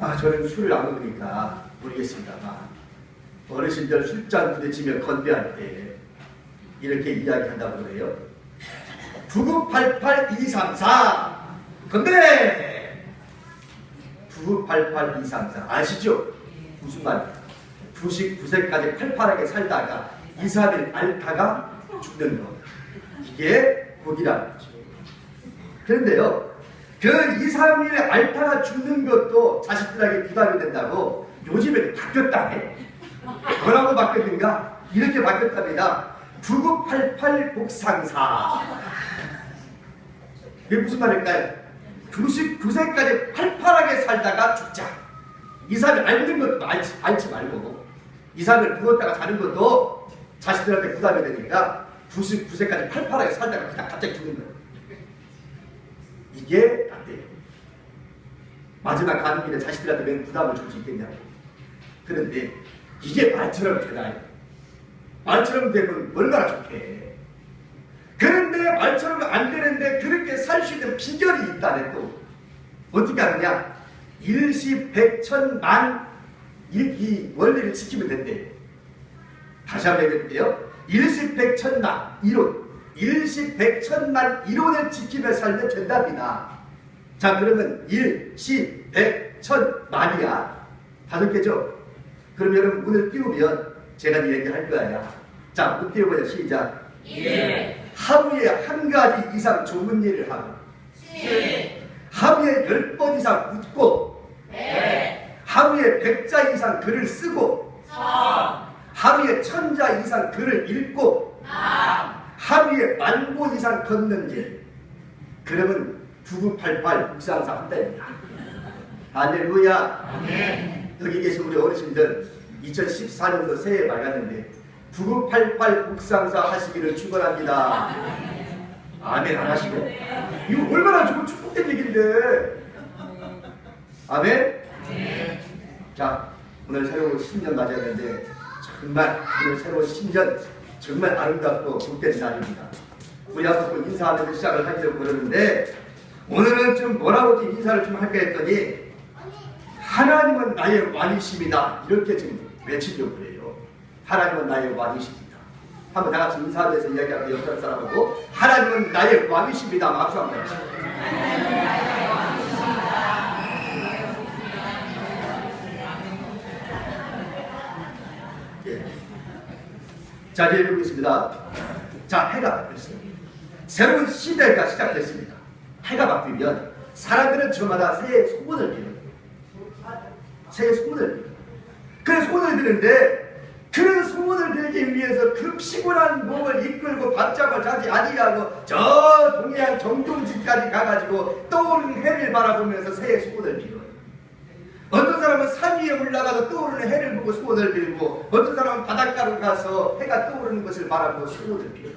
아, 저는 술을 안 먹으니까 모르겠습니다만 어르신들 술잔 부딪히며 건배할 때 이렇게 이야기한다고 그래요. 9988234 건배! 9988234 아시죠? 무슨 말이에요? 99세까지 팔팔하게 살다가 2, 3일 앓다가 죽는 거. 이게 복이라는 거죠. 그런데요, 그 2, 3일 앓다가 죽는 것도 자식들에게 부담이 된다고 요즘에 바뀌었다네. 뭐라고 바뀌었는가? 이렇게 바뀌었답니다. 9988 복상사. 이게 무슨 말일까요? 99세까지 팔팔하게 살다가 죽자. 2, 3일 앓는 것도 앓지, 앓지 말고 2, 3일 누웠다가 자는 것도 자식들한테 부담이 되니까 99세까지 팔팔하게 살다가 그냥 갑자기 죽는 거예요. 이게 안 돼요. 마지막 가는 길에 자식들한테 왜 부담을 줄 수 있겠냐고. 그런데 이게 말처럼 되나요? 말처럼 되면 얼마나 좋게. 그런데 말처럼 안 되는데 그렇게 살 수 있는 비결이 있다네 또. 어떻게 하느냐? 일시 백천만 이, 이 원리를 지키면 된대. 다시 한번 얘기해볼게요. 일시 백천만 이론. 일시백천만 이론을 지키며 살면 된답니다. 자 그러면 일시백천만이야. 다섯 개죠? 그럼 여러분 문을 띄우면 제가 이 얘기할 거야. 자, 문 띄워보자. 시작. 일, 하루에 한 가지 이상 좋은 일을 하고 칠, 하루에 열 번 이상 웃고 백, 하루에 백 자 이상 글을 쓰고 천, 하루에 천 자 이상 글을 읽고 만, 하루에 만보 이상 걷는 길 그러면 9988 묵상사 한다입니다 할렐루야. 아멘. 여기 계신 우리 어르신들 2014년도 새해 밝았는데 9988 묵상사 하시기를 축원합니다. 아멘 안 하시고. 이거 얼마나 좋은 축복된 얘기인데. 아멘? 자 오늘 새로운 신년 맞이하는데 정말 오늘 새로운 신년 정말 아름답고 복된 날입니다. 우리 앞으로 인사하면서 시작을 하려고 그러는데 오늘은 좀 뭐라고 좀 인사를 좀 할까 했더니 하나님은 나의 왕이십니다. 이렇게 지금 외치려고 그래요. 하나님은 나의 왕이십니다. 한번 다 같이 인사하면서 이야기하고 옆에 사람하고 하나님은 나의 왕이십니다. 박수 한번 해주세요 예. 자, 이제 읽겠습니다. 자, 해가 바뀌었어요. 새로운 시대가 시작됐습니다. 해가 바뀌면 사람들은 저마다 새해 소원을 빌어요. 새해 소원을. 그래 소원을 비는데 그런 소원을 빌기 위해서 그 피곤한 몸을 이끌고 바짝을 자지 아니하고 저 동해안 정동지까지 가가지고 떠오르는 해를 바라보면서 새해 소원을 빌어요. 어떤 사람은 산 위에 올라가서 떠오르는 해를 보고 소원을 빌고 어떤 사람은 바닷가로 가서 해가 떠오르는 것을 바라보고 소원을 빌어요.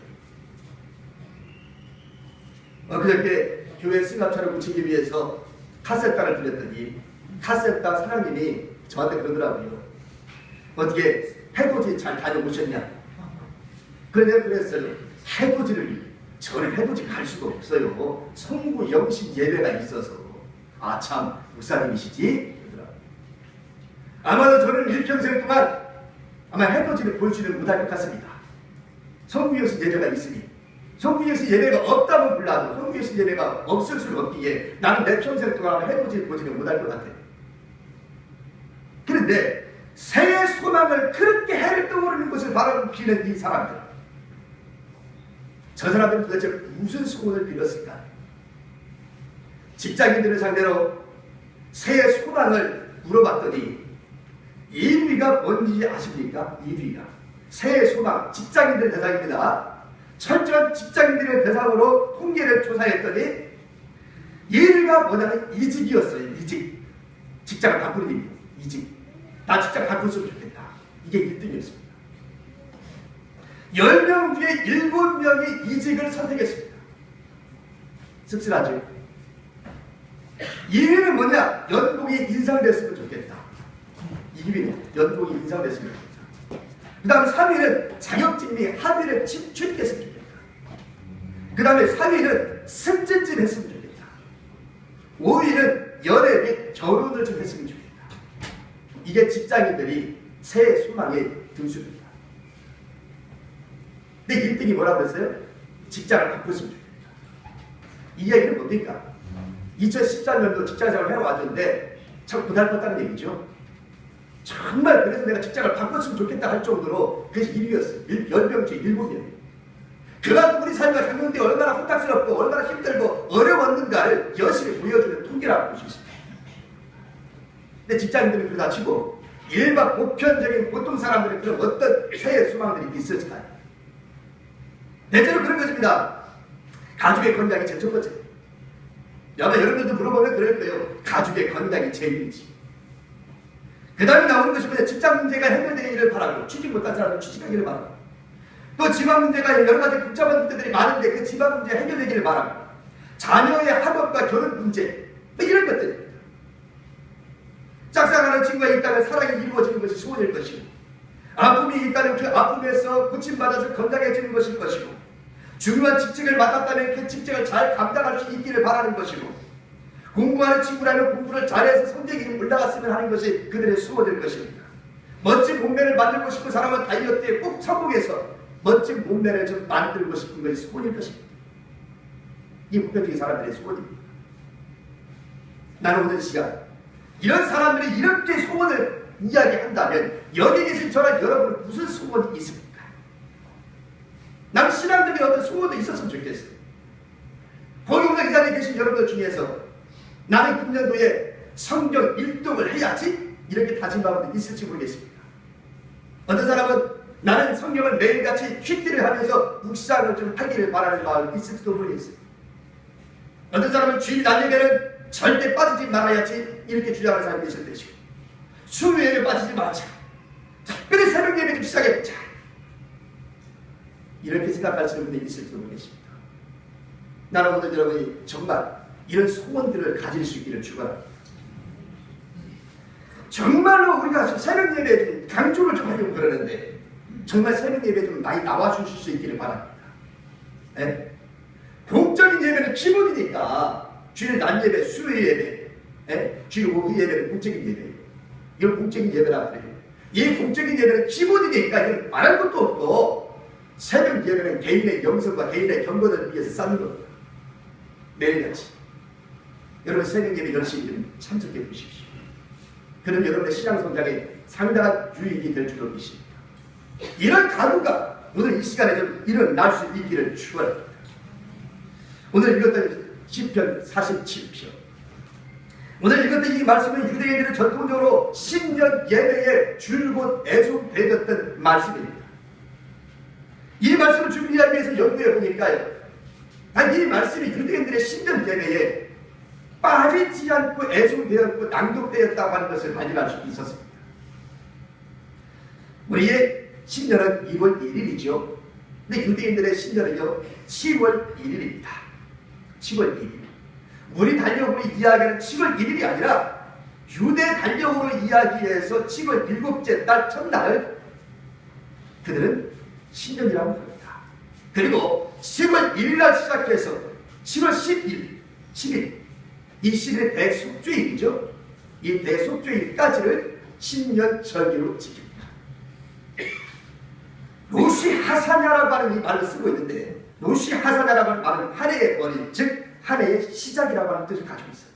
어, 그저께 교회 승합차를 붙이기 위해서 카세타를 들렸더니 카세타 사장님이 저한테 그러더라고요. 어떻게 해돋이 잘 다녀오셨냐? 그런데 그랬어요. 해돋이를 저는 해돋이 갈 수가 없어요. 성구 영신 예배가 있어서 아참 목사님이시지? 아마도 저는 일평생 동안 아마 해돋이를 보지는 못할 것 같습니다. 영신 예배가 있으니 영신 예배가 없다면 성구 영신 예배가 없을 수 없기에 나는 내 평생 동안 해돋이를 보지는 못할 것 같아요. 그런데 새해 소망을 그렇게 해를 떠오르는 것을 바라보는 비는 이 사람들. 저 사람들은 도대체 무슨 소원을 빌었을까? 직장인들을 상대로 새해 소망을 물어봤더니 1위가 뭔지 아십니까? 1위가. 새해 소망, 직장인들 대상입니다. 철저한 직장인들의 대상으로 통계를 조사했더니 1위가 뭐냐면 이직이었어요. 이직. 직장을 바꾸는 일이에요. 이직. 나 직장 바꿨으면 좋겠다. 이게 1등이었습니다. 10명 중에 7명이 이직을 선택했습니다. 씁쓸하죠? 2위는 뭐냐? 연봉이 인상됐으면 좋겠다. 2위는 연봉이 인상됐으면 좋겠다. 그 다음에 3위는 자격증 및 취- 취득했으면 좋겠다. 그 다음에 4위는 승진집 했으면 좋겠다. 5위는 연애 및 결혼을 좀 했으면 좋겠다. 이게 직장인들이 새 소망의 등수입니다. 근데 1등이 뭐라고 했어요? 직장을 바꿨으면 좋겠다. 이 얘기는 뭡니까? 2013년도 직장생활을 해왔는데 참 고달팠다는 얘기죠. 정말 그래서 내가 직장을 바꿨으면 좋겠다 할 정도로 그것이 일이었어요. 연병제 일곱 명. 그만큼 우리 삶과 경영대 얼마나 혼탁스럽고 얼마나 힘들고 어려웠는가를 여실히 보여주는 통계라고 볼수 있습니다. 근데 직장인들은 그다 치고 일반 보편적인 보통 사람들은 그런 어떤 새해 소망들이 있을까요? 대체로 그런 것입니다. 가족의 건강이 제일 첫 번째. 아마 여러분들도 물어보면 그럴 거예요. 가족의 건강이 제일이지. 그 다음에 나오는 것이 뭐냐. 직장 문제가 해결되기를 바라고 취직 못한 사람은 취직하기를 바라고. 또 집안 문제가 여러 가지 복잡한 문제들이 많은데 그 집안 문제 해결되기를 바라고. 자녀의 학업과 결혼 문제 뭐 이런 것들. 짝사랑하는 친구가 있다면 사랑이 이루어지는 것이 소원일 것이고 아픔이 있다면 그 아픔에서 고침받아서 건강해지는 것일 것이고 중요한 직책을 맡았다면 그 직책을 잘 감당할 수 있기를 바라는 것이고 공부하는 친구라면 공부를 잘해서 성적이 올라갔으면 하는 것이 그들의 수호될 것입니다. 멋진 몸매를 만들고 싶은 사람은 다이어트에 꼭 성공해서 멋진 몸매를 좀 만들고 싶은 것이 소원일 것입니다. 이 보편적인 사람들의 소원입니다. 나는 오늘 시간 이런 사람들이 이렇게 소원을 이야기한다면 여기 계신 저랑 여러분은 무슨 소원이 있습니까? 나는 신앙적인 어떤 소원도 있었으면 좋겠어요. 거기 오늘 이 자리에 계신 여러분들 중에서 나는 금년도에 성경 1등을 해야지 이렇게 다짐하고 있을지 모르겠습니다. 어떤 사람은 나는 성경을 매일같이 퀴티를 하면서 묵상을 좀 하기를 바라는 마음이 있을지도 모르겠어요. 어떤 사람은 주일 날 예배는 절대 빠지지 말아야지 이렇게 주장하는 사람이 있을 것이고 수요일에 빠지지 말자. 특별히 새벽 예배 좀 시작해보자. 이렇게 생각하시는 분이 있을지도 모르겠습니다. 나는 오늘 여러분이 정말 이런 소원들을 가질 수 있기를 축원합니다. 정말로 우리가 새벽 예배 좀 강조를 좀 하려고 그러는데 정말 새벽 예배 좀 많이 나와 주실 수 있기를 바랍니다. 예? 공적인 예배는 기본이니까 주일 낮 예배, 수요일 예배, 예? 주일 오후 예배는 공적인 예배. 이걸 공적인 예배라 그래요. 이 공적인 예배는 기본이니까 이건 말할 것도 없고 새벽 예배는 개인의 영성과 개인의 경건을 위해서 쌓는 겁니다. 매일같이. 여러분 새벽 예배 열심히 좀 참석해 보십시오. 그럼 여러분의 신앙 성장에 상당한 유익이 될 줄로 믿습니다. 이런 가루가 오늘 이 시간에 좀 일어날 수 있기를 축원합니다. 오늘 읽었던 시편 47편. 오늘 읽었던 이 말씀은 유대인들은 전통적으로 신년 예배에 줄곧 애송되었던 말씀입니다. 이 말씀을 준비하기 위해서 연구해 보니까요. 아, 이 말씀이 유대인들의 신년 예배에 빠지지 않고 애송되었고 낭독되었다고 하는 것을 발견할 수 있었습니다. 우리의 신년은 2월 1일이죠. 근데 유대인들의 신년은요, 10월 1일입니다. 10월 1일. 우리 달력으로 이야기하는 7월 1일이 아니라 유대 달력으로 이야기해서 7월 일곱째 달 첫날을 그들은 신년이라고 합니다. 그리고 10월 1일 날 시작해서 7월 10일, 10일, 이 10일의 대속죄일이죠. 이 대속죄일까지를 신년 절기로 지킵니다. 노시 하사냐라고 하는 이 말을 쓰고 있는데 노시 하사냐라고 하는 말은 한 해의 머리, 즉 한 해의 시작이라고 하는 뜻을 가지고 있어요.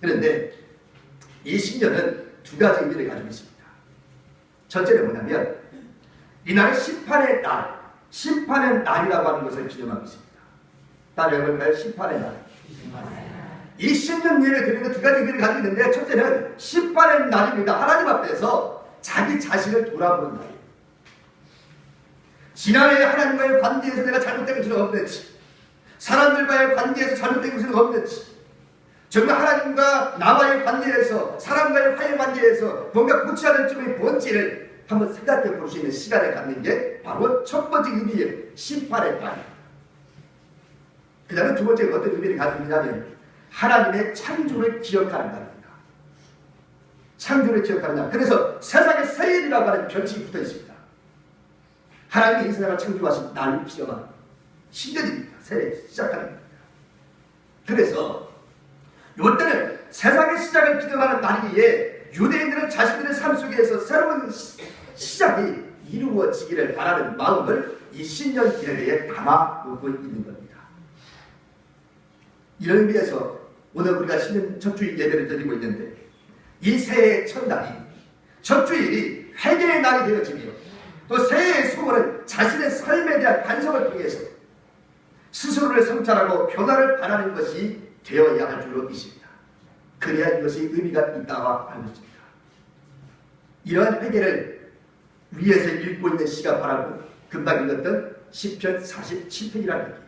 그런데 이 신년은 두 가지 의미를 가지고 있습니다. 첫째는 뭐냐면 이날은 심판의 날, 심판의 날이라고 하는 것을 기념하고 있습니다. 따라해볼까요? 심판의 날. 이 신년 예배 드리는 두 가지 의미를 가지고 있는데 첫째는 심판의 날입니다. 하나님 앞에서 자기 자신을 돌아보는 날이에요. 지난해 하나님과의 관계에서 내가 잘못된 것은 없는지 사람들과의 관계에서 잘못된 것은 없는지 정말 하나님과 나와의 관계에서 사람과의 화해 관계에서 뭔가 고쳐야 될 점의 본질을 한번 생각해 볼 수 있는 시간을 갖는 게 바로 첫 번째 의미의 심판의 날입니다. 그 다음에 두 번째 어떤 의미를 가지고 있냐면 하나님의 창조를 기억하는 날입니다. 창조를 기억하는 날. 그래서 세상의 새일이라고 하는 별칭이 붙어 있습니다. 하나님이 이 세상을 창조하신 날을 기억하는 신년입니다. 새해 시작하는 겁니다. 그래서 이때는 세상의 시작을 기념하는 날이기에 유대인들은 자신들의 삶 속에서 새로운 시- 시작이 이루어지기를 바라는 마음을 이 신년 예배에 담아 놓고 있는 겁니다. 이런 의미에서 오늘 우리가 신년 첫 주일 예배를 드리고 있는데 이 새해의 첫날이 첫 주일이 회개의 날이 되어지며 또 새해의 소원은 자신의 삶에 대한 반성을 통해서 스스로를 성찰하고 변화를 바라는 것이 되어야 할 줄로 믿습니다. 그래야 이것이 의미가 있다고 알고 있습니다. 이러한 회개를 위에서 읽고 있는 시가 바라고 금방 읽었던 10편 47편이라는 얘기예요. 예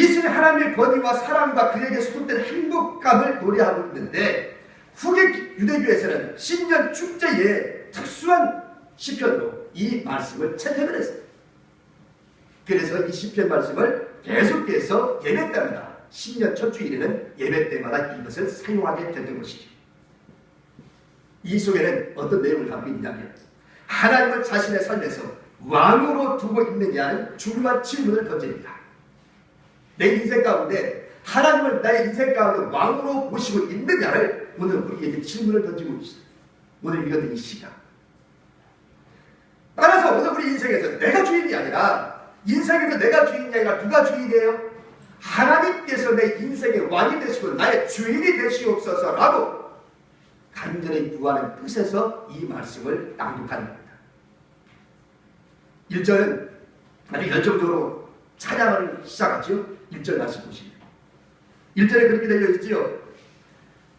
수는 하나님의 권위와 사랑과 그에게 소속된 행복감을 노래하고 있는데 후계 유대교에서는 신년 축제에 특수한 시편으로 이 말씀을 채택을 했어요. 그래서 이 시편 말씀을 계속해서 예배 때마다 신년 첫 주일에는 예배 때마다 이것을 사용하게 됐던 것이죠. 이 속에는 어떤 내용을 담고 있냐면 하나님을 자신의 삶에서 왕으로 두고 있느냐는 중요한 질문을 던집니다. 내 인생 가운데 하나님을 나의 인생 가운데 왕으로 모시고 있느냐를 오늘 우리에게 질문을 던지고 있어요. 오늘 읽었던 이 시간. 따라서 오늘 우리 인생에서 내가 주인이 아니라 인생에서 내가 주인이 아니라 누가 주인이에요? 하나님께서 내 인생의 왕이 되시고 나의 주인이 되시옵소서라고 간절히 구하는 뜻에서 이 말씀을 낭독하는 겁니다. 1절은 아주 열정적으로 찬양을 시작하죠. 1절 말씀 보시면 1절에 그렇게 되어 있지요.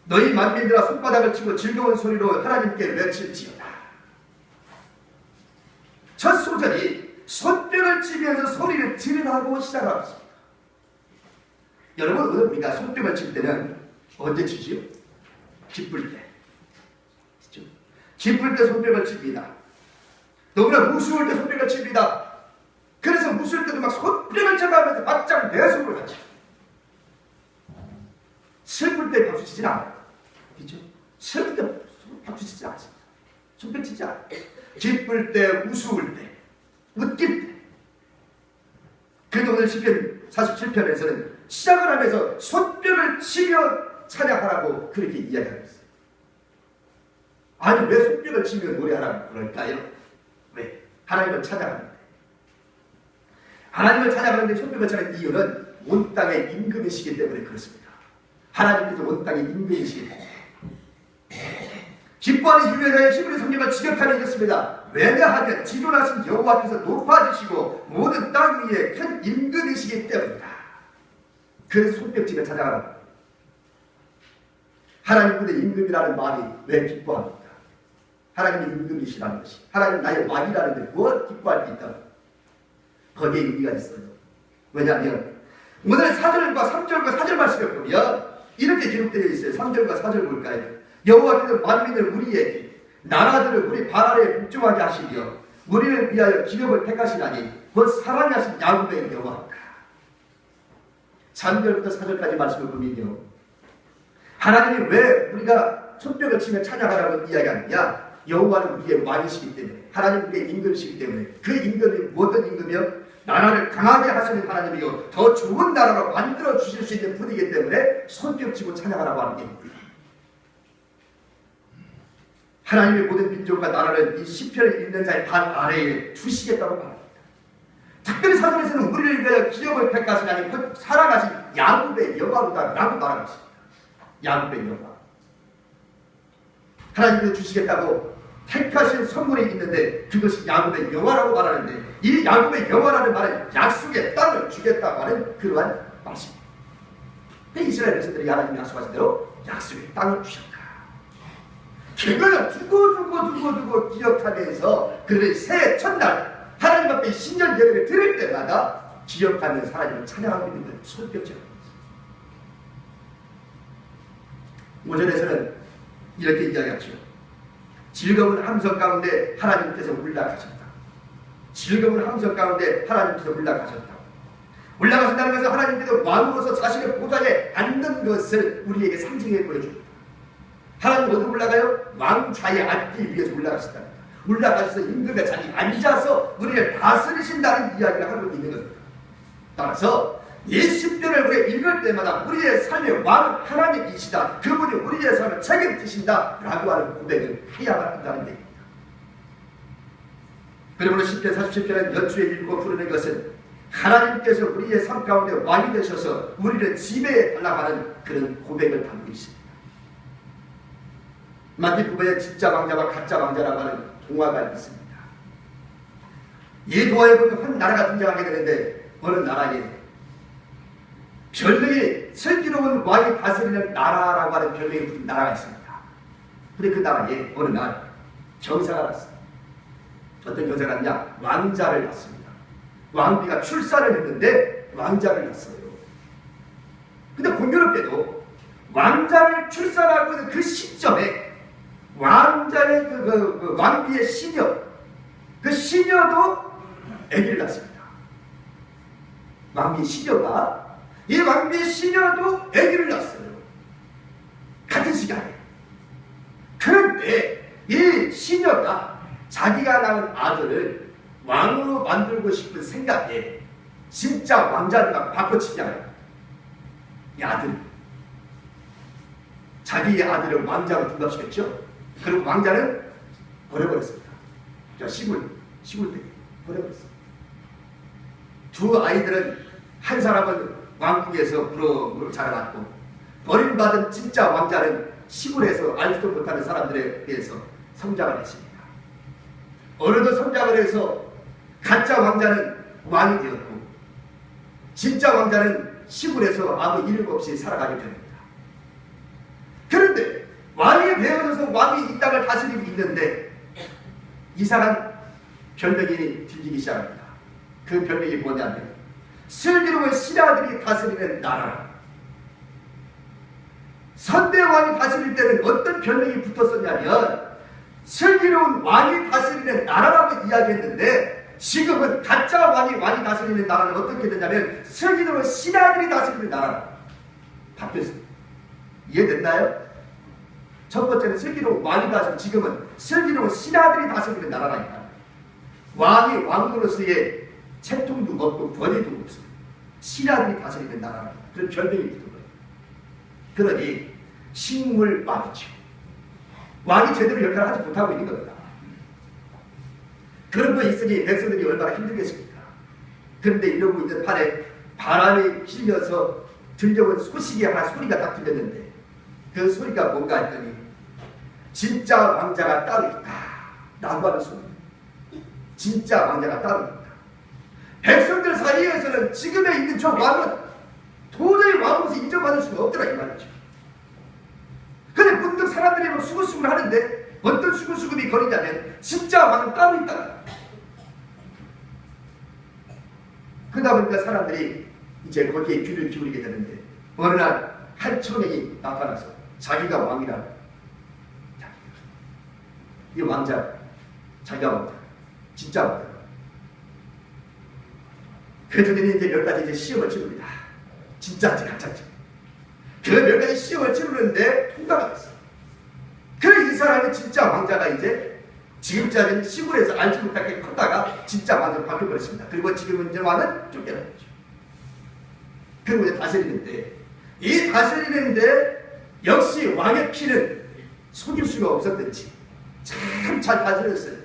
너희 만민들아 손바닥을 치고 즐거운 소리로 하나님께 외칠지어다. 첫 소절이 손뼉을 치면서 소리를 지르라고 시작하고 있습니다. 여러분 우리가 손뼉을 칠 때는 언제 치지요? 기쁠 때. 기쁠 때 손뼉을 칩니다. 너무나 무서울 때 손뼉을 칩니다. 그래서 무서울 때도 막 손뼉을 쳐가면서 바짝 내속을 하죠. 슬플 때 박수 치진 않아요. 그렇죠? 슬플 때 박수 치지 않습니다. 손뼉 치지 않아요. 기쁠 때, 우스울 때, 웃길 때. 그래도 오늘 시편 47편에서는 시작을 하면서 손뼉을 치며 찬양하라고 그렇게 이야기하고 있어요. 아니 왜 손뼉을 치며 노래하라고 그럴까요? 왜? 하나님을 찬양하는데. 하나님을 찬양하는데 손뼉을 치는 이유는 온 땅의 임금이시기 때문에 그렇습니다. 하나님께서 온 땅의 임금이시기 때문에. 기뻐하는 유명하의 히브리 성경을 지적하는 것입니다. 왜냐하면 지존하신 여호와께서 높아지시고 모든 땅 위에 큰 임금이시기 때문이다. 그래서 손뼉치며 찾아가라. 하나님께서 임금이라는 말이 왜 기뻐합니까? 하나님의 임금이시라는 것이 하나님 나의 왕이라는 데 무엇 기뻐할 수 있다. 거기에 의미가 있어요. 왜냐하면 오늘 4절과 3절과 4절 말씀에 보면 이렇게 기록되어 있어요. 3절과 4절 볼까요? 여호와께서 만민을 우리에게 나라들을 우리 발 아래에 복종하게 하시며 우리를 위하여 기업을 택하시나니 곧 사랑하신 야곱의 여호와다. 3절부터 4절까지 말씀을 보면요. 하나님이 왜 우리가 손뼉을 치며 찬양하라고 이야기하느냐? 여호와는 우리의 왕이시기 때문에 하나님 우리의 임금이시기 때문에 그 임금이 무엇든 임금이요? 나라를 강하게 하시는 하나님이요 더 좋은 나라로 만들어 주실 수 있는 분이기 때문에 손뼉치고 찬양하라고 하는 게 하나님의 모든 민족과 나라를 이 시편을 읽는 자의 발 아래에 두시겠다고 말합니다. 특별히 사전에서는 우리를 위하여 기업을 택하신 하나님 그 살아가신 야곱의 여호와로다라고 말하고 있습니다. 야곱의 여호와. 하나님께서 주시겠다고 택하신 선물이 있는데 그것이 야곱의 여호와라고 말하는데 이 야곱의 여호와라는 말은 약속의 땅을 주겠다고 하는 그러한 말씀입니다. 이스라엘 백성들이 하나님이 약속하신 대로 약속의 땅을 주셨다. 그걸 두고 두고 두고 두고 기억하면서 그를 새해 첫날 하나님 앞에 신년 예배를 드릴 때마다 기억하면서 하나님을 찬양하고 있는 건 손뼉처럼 오전에서는 이렇게 이야기하죠. 즐거운 함성 가운데 하나님께서 올라가셨다. 즐거운 함성 가운데 하나님께서 올라가셨다. 올라가신다는 것은 하나님께서 왕으로서 자신의 보좌에 앉는 것을 우리에게 상징해 보여줍니다. 하나님 어디 올라가요? 왕좌에 앉기 위해서 올라가신다. 올라가셔서 임금의 자리에 앉아서 우리를 다스리신다는 이야기를 하고 있는 겁니다. 따라서 이 10편을 우리가 읽을 때마다 우리의 삶의 왕은 하나님이시다. 그분이 우리의 삶을 책임지신다. 라고 하는 고백을 해야만 한다는 얘기입니다. 그러므로 10편 47편은 연주에 읽고 부르는 것은 하나님께서 우리의 삶 가운데 왕이 되셔서 우리를 지배해 달라고 하는 그런 고백을 담고 있습니다. 마티 부부의 진짜 왕자와 가짜 왕자라고 하는 동화가 있습니다. 이 동화에 보면 한 나라가 등장하게 되는데 어느 나라에 별명이 슬기로운 왕이 다스리는 나라라고 하는 별명이 붙은 나라가 있습니다. 근데 그 나라에 어느 날 경사가 났어요. 어떤 경사가 났냐? 왕자를 낳습니다. 왕비가 출산을 했는데 왕자를 낳았어요. 근데 공교롭게도 왕자를 출산하고 있는 그 시점에 왕자의 그, 그, 그 왕비의 시녀, 그 시녀도 아기를 낳습니다. 왕비 시녀가 이 왕비 시녀도 아기를 낳았어요. 같은 시간에. 그런데 이 시녀가 자기가 낳은 아들을 왕으로 만들고 싶은 생각에 진짜 왕자들과 바꿔치기 하는 이 아들. 자기의 아들을 왕자로 등답시켰죠. 그리고 왕자는 버려버렸습니다. 자, 시골, 시골 때 버려버렸습니다. 두 아이들은 한 사람은 왕궁에서 부러움을 자라났고 버림받은 진짜 왕자는 시골에서 알지도 못하는 사람들에 의해서 성장을 했습니다. 어느덧 성장을 해서 가짜 왕자는 왕이 되었고 진짜 왕자는 시골에서 아무 이름 없이 살아가게 됩니다. 그런데 왕이 되어서 왕이 이 땅을 다스리고 있는데 이상한 별명이 들리기 시작합니다. 그 별명이 뭐냐면 슬기로운 신하들이 다스리는 나라. 선대왕이 다스릴 때는 어떤 별명이 붙었었냐면 슬기로운 왕이 다스리는 나라라고 이야기했는데 지금은 가짜 왕이 왕이 다스리는 나라는 어떻게 되냐면 슬기로운 신하들이 다스리는 나라 바뀌었습니다. 이해됐나요? 첫 번째는 슬기로운 왕이 다스리는 지금은 슬기로운 신하들이 다스리는 나라라니까 왕이 왕으로서의 채통도 없고 권위도 없습니다. 신하들이 다스리는 나라 그런 별명이 붙은 거예요. 그러니 식물 왕이죠. 왕이 제대로 역할을 하지 못하고 있는 겁니다. 그런 거 있으니 백성들이 얼마나 힘들겠습니까? 그런데 이러고 있는 판에 바람이 힐려서 들려온 소식이 하나 소리가 딱 들렸는데 그 소리가 뭔가 했더니 진짜 왕자가 따로 있다 라고 하는 소리 진짜 왕자가 따로 있다 백성들 사이에서는 지금에 있는 저 왕은 도저히 왕으로서 인정받을 수가 없더라 이 말이죠. 근데 문득 사람들이 막 수근수근 하는데 어떤 수근수근이 거리냐면 진짜 왕은 따로 있다. 그러다 보니까 사람들이 이제 거기에 귀를 기울이게 되는데 어느 날 한 청년이 나타나서 자기가 왕이라 이 왕자 자기가 왕자. 진짜 왕자 그들이 이제 몇 가지 이제 시험을 치릅니다 진짜인지 가짜인지 그 몇 가지 시험을 치르는데 통과가 됐어. 그래 이 사람이 진짜 왕자가 이제 지금까지는 시골에서 알지 못하게 컸다가 진짜 왕자로 바뀌어버렸습니다. 그리고 지금은 이제 왕은 쫓겨났죠. 그리고 이제 다스리는데 이 다스리는데 역시 왕의 피는 속일 수가 없었던지 참 잘 다스렸어요.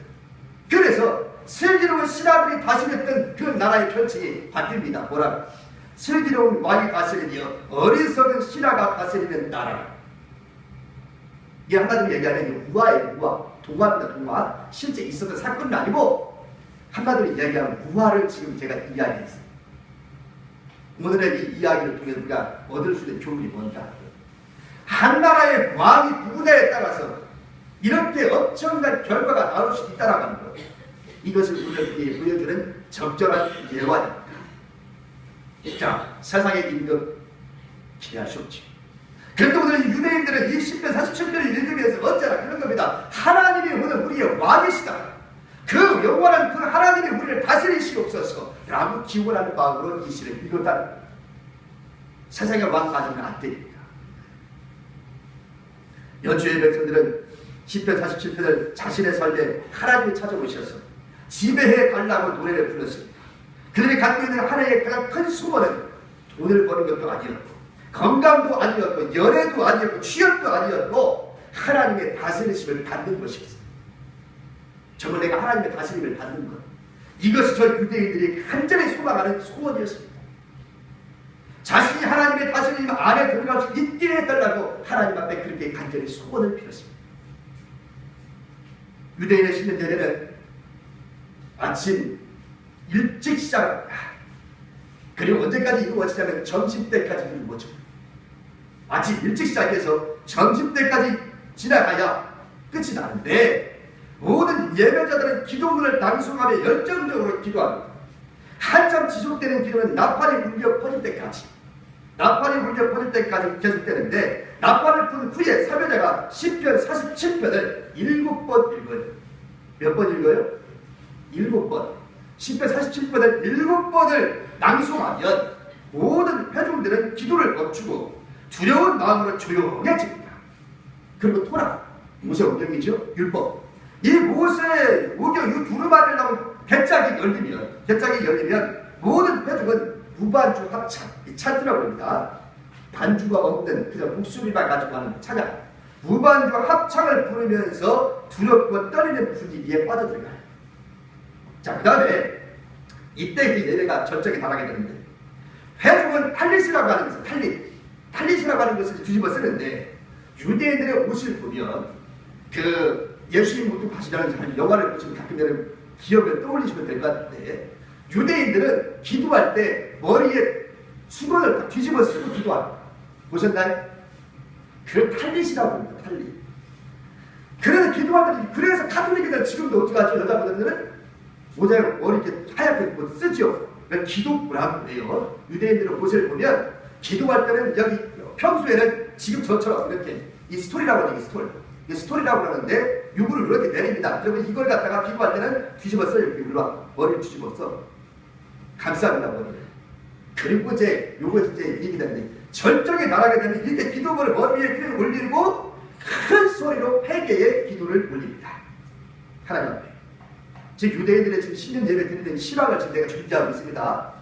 그래서 슬기로운 신하들이 다스렸던 그 나라의 편칭이 바뀝니다. 뭐라? 슬기로운 왕이 다스리며 어리석은 신하가 다스리는 나라. 이게 한마디로 얘기하면 우화예요, 우화. 동화입니다, 동화. 실제 있었던 사건은 아니고 한마디로 이야기하면 우화를 지금 제가 이야기했어요. 오늘의 이 이야기를 통해 우리가 얻을 수 있는 교훈이 뭔가? 한 나라의 왕이 누구냐에 따라서 이렇게 엄청난 결과가 나올 수 있다라는 것. 이것을 보여주는 적절한 예화입니다. 자, 세상의 임금 기대할 수 없지. 그런데 오늘 유대인들은 이 10편 47편을 읽으면서 언제나 그런 겁니다. 하나님이 오늘 우리의 왕이시다. 그 영원한 그 하나님이 우리를 다스리시옵소서 라고 기원하는 마음으로 이 시를 읽었다는. 세상의 왕 가지면 안 됩니다. 연주의 백성들은 10편 47편을 자신의 삶에 하나님이 찾아오셔서 지배해 달라고 노래를 불렀습니다. 그들이 갖고 있는 하나의 가장 큰 수고는 돈을 버는 것도 아니었고 건강도 아니었고 연애도 아니었고 취업도 아니었고 하나님의 다스리심을 받는 것이었어요. 정말 내가 하나님의 다스림을 받는 것. 이것이 저 유대인들이 간절히 소망하는 소원이었습니다. 자신이 하나님의 다스림 안에 들어갈 수 있게 해달라고 하나님 앞에 그렇게 간절히 소원을 빌었습니다. 유대인의 신년 예배는 아침 일찍 시작합니다. 그리고 언제까지 이루어지냐면 점심 때까지 이루어져. 아침 일찍 시작해서 점심 때까지 지나가야 끝이 나는데 모든 예배자들은 기도문을 낭송하며 열정적으로 기도합니다. 한참 지속되는 기도는 나팔이 울려 퍼질 때까지 나팔이 울려 퍼질 때까지 계속되는데 나팔을 푼 후에 사회자가 10편 47편을 일곱 번 읽어요. 몇 번 읽어요? 일곱 번. 10편 47편을 일곱 번을 낭송하면 모든 회중들은 기도를 멈추고 두려운 마음으로 조용해집니다. 그리고 토라, 모세 오경이죠? 율법. 이 모세 오경, 이 두루마리를 나온 개짝이 열리면, 개짝이 열리면 모든 회중은 무반주 합창, 이 찬트라고 합니다. 반주가 없는 그냥 목소리만 가지고 하는 찬양. 무반주 합창을 부르면서 두렵고 떨리는 분위기에 빠져들어가요. 자, 그 다음에 이때 그 예배가 절정에 달하게 되는데 회중은 탈릿이라고 하는 것을 탈릿, 탈릿이라고 하는 것을 뒤집어 쓰는데 유대인들의 옷을 보면 그 예수님 모두 가시라는 영화를 보시면 가끔은 기억을 떠올리시면 될 것 같은데 유대인들은 기도할 때 머리에 수건을 다 뒤집어 쓰고 기도합니다. 보셨나요? 그걸 탈릿이라고 합니다. 탈릿. 그래서 기도할 때 그래서 카톨릭에서 지금도 어떻게 하죠? 여자분들은 모자에 머리 이렇게 하얗게 뭐 쓰죠. 해요. 유대인들의 옷을 보면 기도할 때는 여기 평소에는 지금 저처럼 이렇게 이 스토리라고 하는 게 스토리. 이 스토리라고 하는데 유부를 이렇게 내립니다. 그러면 이걸 갖다가 기도할 때는 뒤집어 써요. 이렇게 올라 머리를 뒤집어 써. 감사합니다 머리를. 그리고 이제 요거 이제 얘기되는데 절정에 달하게 되면 이렇게 기도문을 머리 위에 그냥 올리고 큰 소리로 회개의 기도를 올립니다. 하나님 앞에. 즉 유대인들의 지금 신년 예배 드리는 실황을 지금 내가 준비하고 있습니다.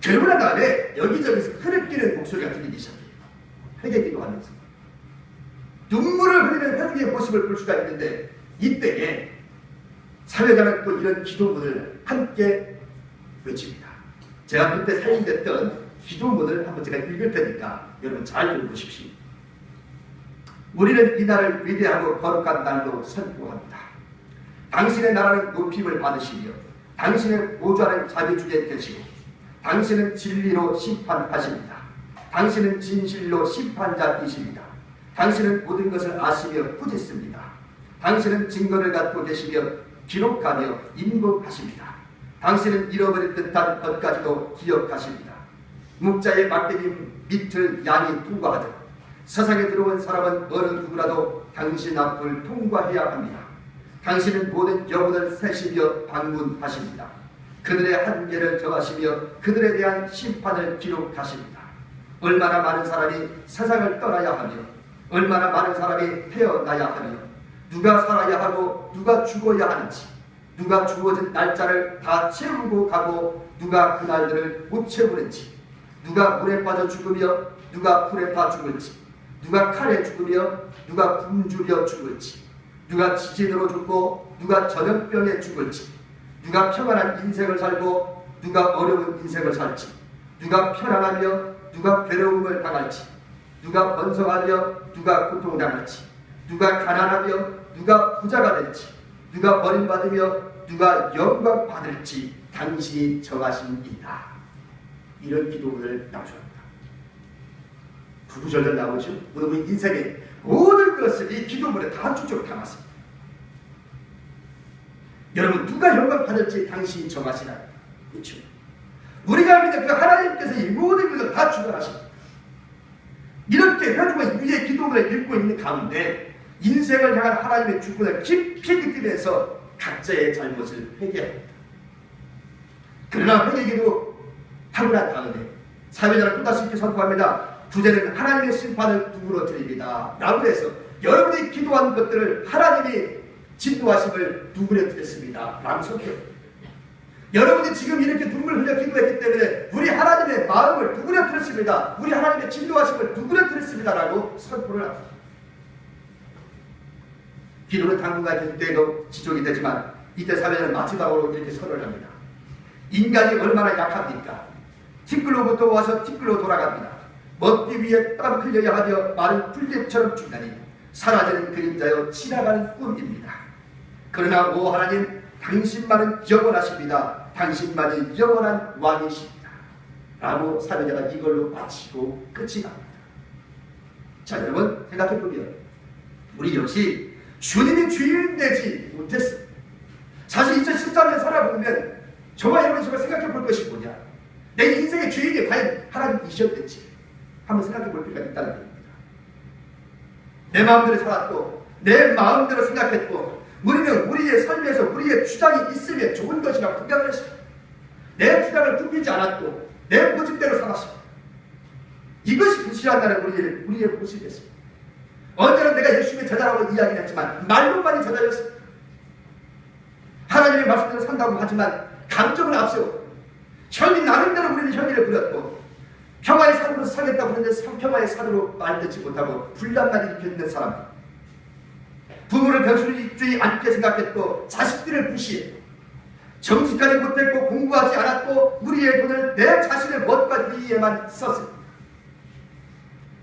난 다음에 여기저기서 흐느끼는 목소리가 들리기 시작해요. 회개 기도 하면서. 눈물을 흘리는 회중의 모습을 볼 수가 있는데 이때에 사회자는 또 이런 기도문을 함께 외칩니다. 제가 그때 사용됐던 기도문을 한번 제가 읽을 테니까 여러분 잘 들어보십시오. 우리는 이날을 위대하고 거룩한 날로 선포합니다. 당신의 나라는 높임을 받으시며 당신의 보좌는 자비주에 계시고 당신은 진리로 심판하십니다. 당신은 진실로 심판자이십니다. 당신은 모든 것을 아시며 꾸짖습니다. 당신은 증거를 갖고 계시며 기록하며 인복하십니다. 당신은 잃어버릴 듯한 것까지도 기억하십니다. 묵자의 막대기 밑을 양이 통과하듯 세상에 들어온 사람은 어느 누구라도 당신 앞을 통과해야 합니다. 당신은 모든 영혼을 세시며 방문하십니다. 그들의 한계를 정하시며 그들에 대한 심판을 기록하십니다. 얼마나 많은 사람이 세상을 떠나야 하며 얼마나 많은 사람이 태어나야 하며 누가 살아야 하고 누가 죽어야 하는지 누가 주어진 날짜를 다 채우고 가고 누가 그 날들을 못 채우는지 누가 물에 빠져 죽으며 누가 불에 타 죽을지 누가 칼에 죽으며 누가 굶주려 죽을지 누가 지진으로 죽고 누가 전염병에 죽을지 누가 평안한 인생을 살고 누가 어려운 인생을 살지 누가 편안하며 누가 괴로움을 당할지 누가 번성하며 누가 고통당할지 누가 가난하며 누가 부자가 될지 누가 버림받으며 누가 영광 받을지 당신이 정하십니다. 이런 기도를 낭송합니다. 구구절절 나오죠. 우리 인생의 모든 것을 이 기도문에 다 쭉쭉 담았습니다. 여러분 누가 영광 받을지 당신이 정하시라. 그렇죠. 우리가 믿는 그 하나님께서 이 모든 것을 다 주관하십니다. 이렇게 회중과 위의 기도문을 읽고 있는 가운데 인생을 향한 하나님의 주권을 깊이 느끼면서 각자의 잘못을 회개합니다. 그러나 회개기도 하고 난 다음에 사회자는 또다시 이렇게 선포합니다. 주제는 하나님의 심판을 드립니다. 라고 해서 여러분이 기도한 것들을 하나님이 진도하심을 누구려 드렸습니다. 라고 선포해요. 여러분이 지금 이렇게 눈물 흘려 기도했기 때문에 우리 하나님의 마음을 누구려뜨렸습니다. 우리 하나님의 진노하심을 누구려뜨렸습니다 라고 선포를 합니다. 기도는 당분간 계속되고 지속이 되지만 이때 사회는 마지막으로 이렇게 선언을 합니다. 인간이 얼마나 약합니까? 티끌로부터 와서 티끌로 돌아갑니다. 먹기 위해 땀 흘려야 하며 마른 풀잎처럼 죽나니 사라지는 그림자여 지나가는 꿈입니다. 그러나 오 하나님 당신만은 영원하십니다. 당신만이 영원한 왕이십니다. 라고 사회자가 이걸로 마치고 끝이 납니다. 자 여러분 생각해보면 우리 역시 주님이 주인 되지 못했습니다. 사실 2013년 살아보면 저와 여러분이 정말 생각해 볼 것이 뭐냐 내 인생의 주인이 과연 하나님이셨는지 한번 생각해 볼 필요가 있다는 겁니다. 내 마음대로 살았고 내 마음대로 생각했고 우리는 우리의 삶에서 우리의 주장이 있으면 좋은 것이라고 생각을 했습니다. 내 주장을 굽히지 않았고 내 고집대로 살았습니다. 이것이 불신한다는 우리의, 우리의 모습이었습니다. 언제나 내가 예수님의 제자라고 이야기를 했지만 말로만이 제자였습니다. 하나님의 말씀대로 산다고 하지만 감정을 앞세우고 혈기 나름대로 우리는 혈기를 부렸고 평화의 산으로 살겠다고 하는데 평화의 산으로 만들지 못하고 분란만 일으켜 있는 사람들 부모를 변수주의 않게 생각했고 자식들을 무시했고 정직하지 못했고 공부하지 않았고 우리의 돈을 내 자신의 멋과 위에만 썼습니다.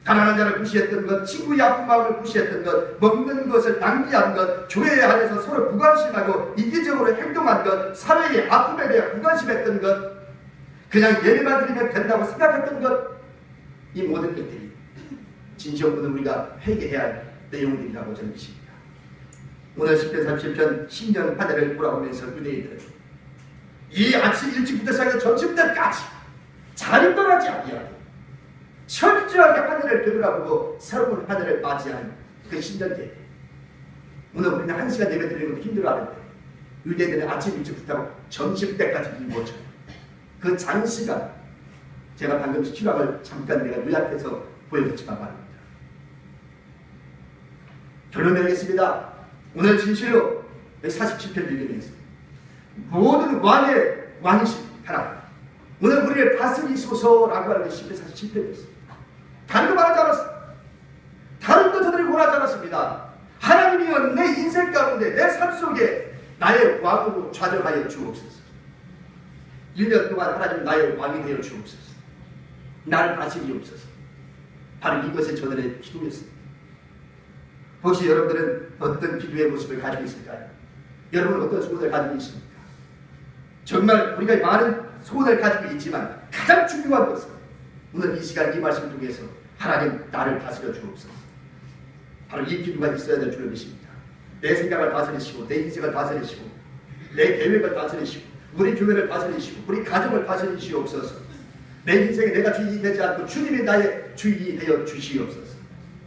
가난한 자를 무시했던 것, 친구의 아픈 마음을 무시했던 것, 먹는 것을 낭비한 것, 교회 안에서 서로 무관심하고 이기적으로 행동한 것, 사회의 아픔에 대해 무관심했던 것, 그냥 예배만 드리면 된다고 생각했던 것, 이 모든 것들이 진시험분은 우리가 회개해야 할 내용들이라고 저는 믿습니다. 오늘 10편 37편 10년 하늘을 돌아보면서 유대인들은 이 아침 일찍부터 시작해서 점심때까지 자리 떠나지 아니하고 철저하게 하늘을 되돌아보고 새로운 하늘을 맞이하는 그 신년제 오늘 우리는 한 시간 예배 드리는 것도 힘들어하는데 유대인들은 아침 일찍부터 점심 때까지 이루어져 그 장시간 제가 방금 실학을 잠깐 내가 요약해서 보여줬지만 말입니다 결론 내리겠습니다 오늘 진실로 47편 읽으면서 모든 왕의 하나님 오늘 우리를 다스리소서라고 하는 게 1047편이었습니다 다른 거 말하지 않았습니다. 다른 거 저들이 원하지 않았습니다. 하나님이여 내 인생 가운데 내 삶 속에 나의 왕으로 좌정하여 주옵소서. 1년 동안 하나님 나의 왕이 되어 주옵소서. 나를 다스리옵소서. 바로 이것이 저들의 기도였습니다. 혹시 여러분들은 어떤 기도의 모습을 가지고 있을까요? 여러분은 어떤 소원을 가지고 있습니까? 정말 우리가 많은 소원을 가지고 있지만 가장 중요한 것은 오늘 이 시간 이 말씀 통해서 하나님 나를 다스려 주옵소서. 바로 이 기도가 있어야 될 믿습니다. 내 생각을 다스리시고 내 인생을 다스리시고 내 계획을 다스리시고 우리 교회를 다스리시고 우리 가정을 다스리시옵소서. 내 인생에 내가 주인이 되지 않고 주님이 나의 주인이 되어 주시옵소서.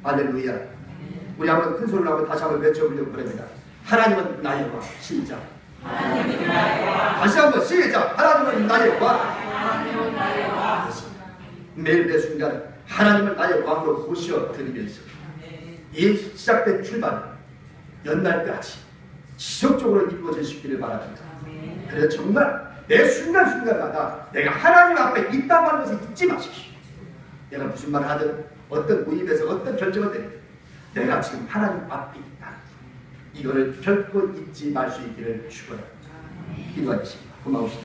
할렐루야. 우리 한번 큰 소리로 한번 다시 한번 외쳐보려고 그럽니다. 하나님은 나의 왕. 시작. 다시 한번 시작. 하나님은 나의 왕. 매일 매 순간 하나님을 나의 왕으로 모셔 드리면서 이 시작된 출발 연날까지 지속적으로 있기를 바랍니다. 그래서 정말 내 순간순간마다 내가 하나님 앞에 있다고 하는 것을 잊지 마십시오. 내가 무슨 말을 하든 어떤 모임에서 어떤 결정을 내리든 내가 지금 하나님 앞에 있다. 이거를 결코 잊지 말 수 있기를 축원합니다. 기도하겠습니다. 고마우십니다.